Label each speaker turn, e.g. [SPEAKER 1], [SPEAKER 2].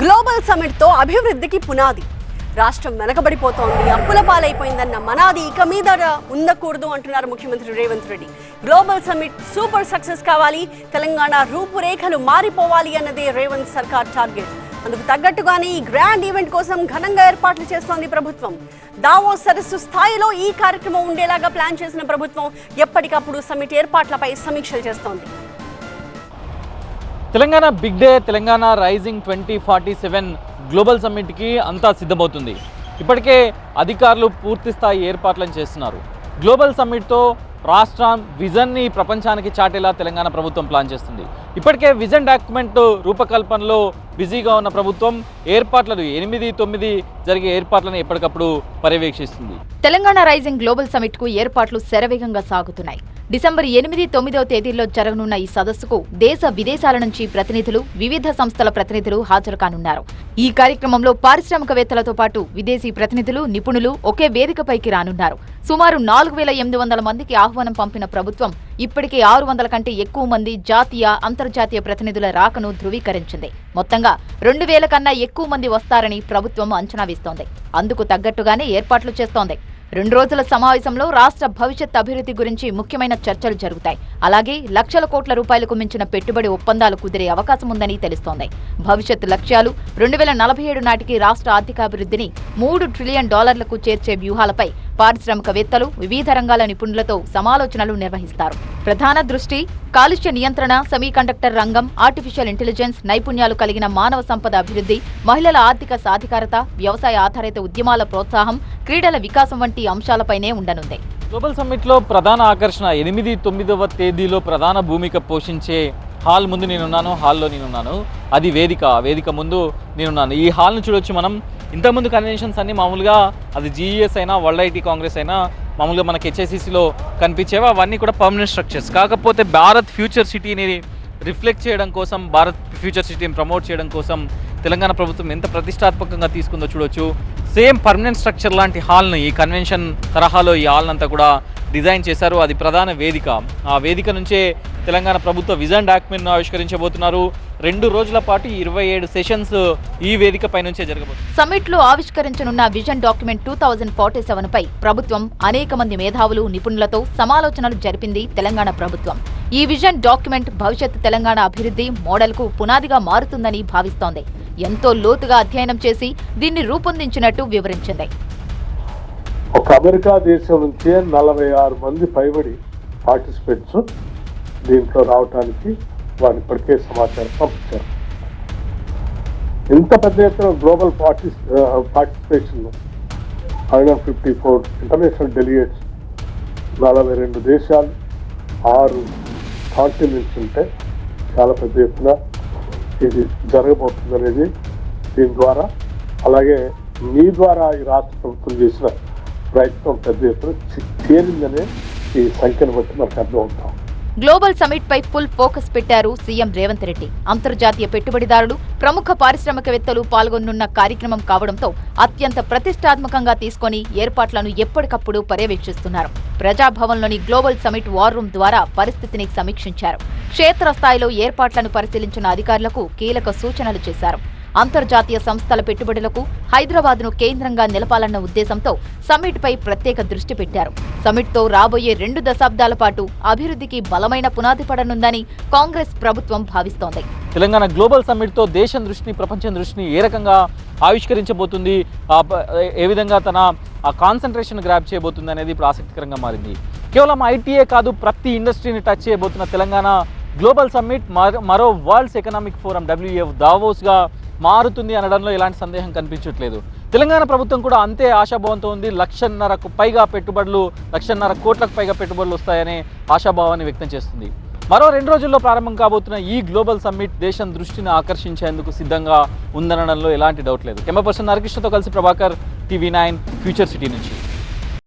[SPEAKER 1] Global సమిట్తో అభివృద్ధికి పునాది. రాష్ట్రం వెనకబడిపోతోంది అప్పుల పాలైపోయిందన్న మనాది ఇక మీద ఉండకూడదు అంటున్నారు ముఖ్యమంత్రి Revanth Reddy. Global summit super success కావాలి తెలంగాణ రూపురేఖలు మారిపోవాలి అన్నదే రేవంత్ సర్కార్ టార్గెట్. అందుకు తగ్గట్టుగానే ఈ గ్రాండ్ ఈవెంట్ కోసం ఘనంగా ఏర్పాట్లు చేస్తోంది ప్రభుత్వం. దావో సరస్సు స్థాయిలో ఈ కార్యక్రమం ఉండేలాగా ప్లాన్ చేసిన ప్రభుత్వం ఎప్పటికప్పుడు సమిట్ ఏర్పాట్లపై సమీక్షలు చేస్తోంది.
[SPEAKER 2] Telangana big day Telangana rising twenty forty seven global సమ్మిట్కి అంతా సిద్ధమవుతుంది. ఇప్పటికే అధికారులు పూర్తి స్థాయి ఏర్పాట్లను చేస్తున్నారు. గ్లోబల్ సమ్మిట్తో రాష్ట్రం విజన్ని ప్రపంచానికి చాటేలా తెలంగాణ ప్రభుత్వం ప్లాన్ చేస్తుంది. ఇప్పటికే విజన్ డాక్యుమెంట్ రూపకల్పనలో బిజీగా ఉన్న ప్రభుత్వం ఏర్పాట్లను ఎనిమిది తొమ్మిది జరిగే ఏర్పాట్లను ఎప్పటికప్పుడు పర్యవేక్షిస్తుంది.
[SPEAKER 3] తెలంగాణ రైజింగ్ గ్లోబల్ సమ్మిట్కు ఏర్పాట్లు శరవేగంగా సాగుతున్నాయి. డిసెంబర్ ఎనిమిది తొమ్మిదవ తేదీల్లో జరగనున్న ఈ సదస్సుకు దేశ విదేశాల నుంచి ప్రతినిధులు వివిధ సంస్థల ప్రతినిధులు హాజరు కానున్నారు. ఈ కార్యక్రమంలో పారిశ్రామికవేత్తలతో పాటు విదేశీ ప్రతినిధులు నిపుణులు ఒకే వేదికపైకి రానున్నారు. సుమారు నాలుగు వేల ఎనిమిది వందల మందికి ఆహ్వానం పంపిన ప్రభుత్వం ఇప్పటికే ఆరు వందల కంటే ఎక్కువ మంది జాతీయ అంతర్జాతీయ ప్రతినిధుల రాకను ధృవీకరించింది. మొత్తంగా రెండు వేల కన్నా ఎక్కువ మంది వస్తారని ప్రభుత్వం అంచనా వేస్తోంది. అందుకు తగ్గట్టుగానే ఏర్పాట్లు చేస్తోంది. రెండు రోజుల సమావేశంలో రాష్ట్ర భవిష్యత్ అభివృద్ధి గురించి ముఖ్యమైన చర్చలు జరుగుతాయి. అలాగే లక్షల కోట్ల రూపాయలకు మించిన పెట్టుబడి ఒప్పందాలు కుదిరే అవకాశం ఉందని తెలుస్తోంది. భవిష్యత్ లక్ష్యాలు రెండు వేల నలభై ఏడు నాటికి రాష్ట్ర ఆర్థికాభివృద్ధిని మూడు ట్రిలియన్ డాలర్లకు చేర్చే వ్యూహాలపై పారిశ్రామికవేత్తలు వివిధ రంగాల నిపుణులతో సమాలోచనలు నిర్వహిస్తారు. ప్రధాన దృష్టి కాలుష్య నియంత్రణ సెమీకండక్టర్ రంగం ఆర్టిఫిషియల్ ఇంటెలిజెన్స్ నైపుణ్యాలు కలిగిన మానవ సంపద అభివృద్ధి మహిళల ఆర్థిక సాధికారత వ్యవసాయ ఆధారిత ఉద్యమాల ప్రోత్సాహం క్రీడల వికాసం వంటి అంశాలపైనే ఉండనుంది.
[SPEAKER 2] గ్లోబల్ సమ్మిట్లో ప్రధాన ఆకర్షణ ఎనిమిది తొమ్మిదవ తేదీలో ప్రధాన భూమిక పోషించే హాల్ ముందు నేనున్నాను హాల్లో నేనున్నాను. అది వేదిక. వేదిక ముందు నేనున్నాను. ఈ హాల్ను చూడొచ్చు మనం. ఇంతకుముందు కన్వెన్షన్స్ అన్ని మామూలుగా అది జీఈఎస్ అయినా వరల్డ్ ఐటీ కాంగ్రెస్ అయినా మామూలుగా మనకి హెచ్ఐసిసిలో కనిపించేవి. అవన్నీ కూడా పర్మనెంట్ స్ట్రక్చర్స్ కాకపోతే భారత్ ఫ్యూచర్ సిటీని రిఫ్లెక్ట్ చేయడం కోసం భారత్ ఫ్యూచర్ సిటీని ప్రమోట్ చేయడం కోసం తెలంగాణ ప్రభుత్వం ఎంత ప్రతిష్టాత్మకంగా తీసుకుందో చూడొచ్చు. సేమ్ పర్మనెంట్ స్ట్రక్చర్ లాంటి హాల్ని ఈ కన్వెన్షన్ తరహాలో ఈ హాల్ అంతా కూడా డిజైన్ చేశారు. అది ప్రధాన వేదిక. ఆ వేదిక నుంచే తెలంగాణ ప్రభుత్వ విజన్ డాక్యుమెంట్ను ఆవిష్కరించబోతున్నారు. రెండు రోజుల పాటు ఇరవై ఏడు సెషన్స్ ఈ వేదిక పై నుంచే జరగబోతుంది
[SPEAKER 3] సమ్మిట్లో ఆవిష్కరించనున్న vision document two thousand forty seven పై ప్రభుత్వం అనేక మంది మేధావులు నిపుణులతో సమాలోచనలు జరిపింది తెలంగాణ ప్రభుత్వం. ఈ విజన్ డాక్యుమెంట్ భవిష్యత్ తెలంగాణ అభివృద్ధి మోడల్కు పునాదిగా మారుతుందని భావిస్తోంది. ఎంతో లోతుగా అధ్యయనం చేసి దీన్ని రూపొందించినట్టు వివరించింది.
[SPEAKER 4] ఒక అమెరికా దేశం నుంచే నలభై ఆరు మంది పైబడి పార్టిసిపేట్స్ దీంట్లో రావడానికి వారు ఇప్పటికే సమాచారం పంపించారు. ఇంత పెద్ద ఎత్తున global party participation hundred fifty four international delegates నలభై రెండు దేశాలు ఆరు కాంటినెంట్స్ ఉంటే చాలా పెద్ద ఎత్తున ఇది జరగబోతుంది అనేది దీని ద్వారా. అలాగే మీ ద్వారా ఈ రాష్ట్ర ప్రభుత్వం చేసిన ప్రయత్నం పెద్ద ఎత్తున తేలిందనే ఈ సంఖ్యను బట్టి మనకు అర్థం అవుతాం
[SPEAKER 3] గ్లోబల్ సమిట్ పై ఫుల్ ఫోకస్ పెట్టారు సీఎం రేవంత్ రెడ్డి. అంతర్జాతీయ పెట్టుబడిదారులు ప్రముఖ పారిశ్రామికవేత్తలు పాల్గొనున్న కార్యక్రమం కావడంతో అత్యంత ప్రతిష్టాత్మకంగా తీసుకొని ఏర్పాట్లను ఎప్పటికప్పుడు పర్యవేక్షిస్తున్నారు. ప్రజాభవన్లోని గ్లోబల్ సమిట్ వార్ రూమ్ ద్వారా పరిస్థితిని సమీక్షించారు. క్షేత్రస్థాయిలో ఏర్పాట్లను పరిశీలించిన అధికారులకు కీలక సూచనలు చేశారు. అంతర్జాతీయ సంస్థల పెట్టుబడులకు హైదరాబాద్ను కేంద్రంగా నిలపాలన్న ఉద్దేశంతో సమ్మిట్పై ప్రత్యేక దృష్టి పెట్టారు. సమ్మిట్తో రాబోయే రెండు దశాబ్దాల పాటు అభివృద్ధికి బలమైన పునాది పడనుందని కాంగ్రెస్ ప్రభుత్వం భావిస్తోంది.
[SPEAKER 2] తెలంగాణ గ్లోబల్ సమ్మిట్తో దేశం దృష్టిని ప్రపంచం దృష్టిని ఏ రకంగా ఆవిష్కరించబోతుంది ఏ విధంగా తన కాన్సన్ట్రేషన్ గ్రాప్ చేయబోతుంది అనేది ఇప్పుడు ఆసక్తికరంగా మారింది. కేవలం ఐటీఏ కాదు ప్రతి ఇండస్ట్రీని టచ్ చేయబోతున్న తెలంగాణ గ్లోబల్ సమ్మిట్ మరో- మరో వరల్డ్స్ ఎకనామిక్ ఫోరం డబ్ల్యూఎఫ్ దావోస్గా మారుతుంది అనడంలో ఎలాంటి సందేహం కనిపించట్లేదు. తెలంగాణ ప్రభుత్వం కూడా అంతే ఆశాభావంతో ఉంది. లక్షన్నరకు పైగా పెట్టుబడులు లక్షన్నర కోట్లకు పైగా పెట్టుబడులు వస్తాయనే ఆశాభావాన్ని వ్యక్తం చేస్తుంది. మరో రెండు రోజుల్లో ప్రారంభం కాబోతున్న ఈ గ్లోబల్ సమ్మిట్ దేశం దృష్టిని ఆకర్షించేందుకు సిద్ధంగా ఉందనడంలో ఎలాంటి డౌట్ లేదు. కెమెరా పర్సన్ నరకృష్ణతో కలిసి Prabhakar TV nine future city నుంచి.